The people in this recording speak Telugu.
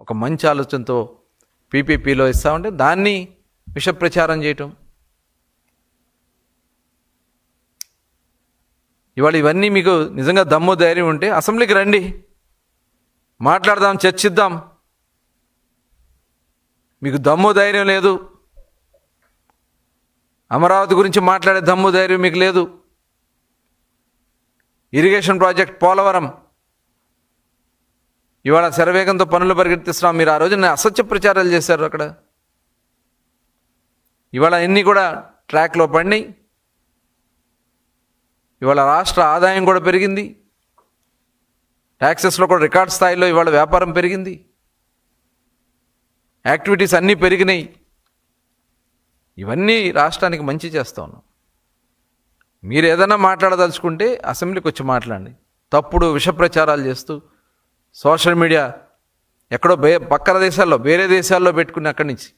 ఒక మంచి ఆలోచనతో పీపీపీలో ఇస్తామంటే దాన్ని విషప్రచారం చేయటం. ఇవాళ ఇవన్నీ మీకు నిజంగా దమ్ము ధైర్యం ఉంటే అసెంబ్లీకి రండి. మాట్లాడదాం చర్చిద్దాం. మీకు దమ్ము ధైర్యం లేదు. అమరావతి గురించి మాట్లాడే దమ్ము ధైర్యం మీకు లేదు. ఇరిగేషన్ ప్రాజెక్ట్ పోలవరం ఇవాళ శరవేగంతో పనులు పరిగెత్తిస్తున్నాం. మీరు ఆ రోజున అసత్య ప్రచారాలు చేశారు అక్కడ. ఇవాళ అన్నీ కూడా ట్రాక్లో పడినాయి. ఇవాళ రాష్ట్ర ఆదాయం కూడా పెరిగింది. ట్యాక్సెస్లో కూడా రికార్డ్ స్థాయిలో ఇవాళ వ్యాపారం పెరిగింది. యాక్టివిటీస్ అన్నీ పెరిగినాయి. ఇవన్నీ రాష్ట్రానికి మంచి చేస్తా ఉన్నాం. మీరు ఏదైనా మాట్లాడదలుచుకుంటే అసెంబ్లీకి వచ్చి మాట్లాడండి. తప్పుడు విష ప్రచారాలు చేస్తూ సోషల్ మీడియా ఎక్కడో బే పక్కన దేశాల్లో వేరే దేశాల్లో పెట్టుకుని అక్కడి నుంచి.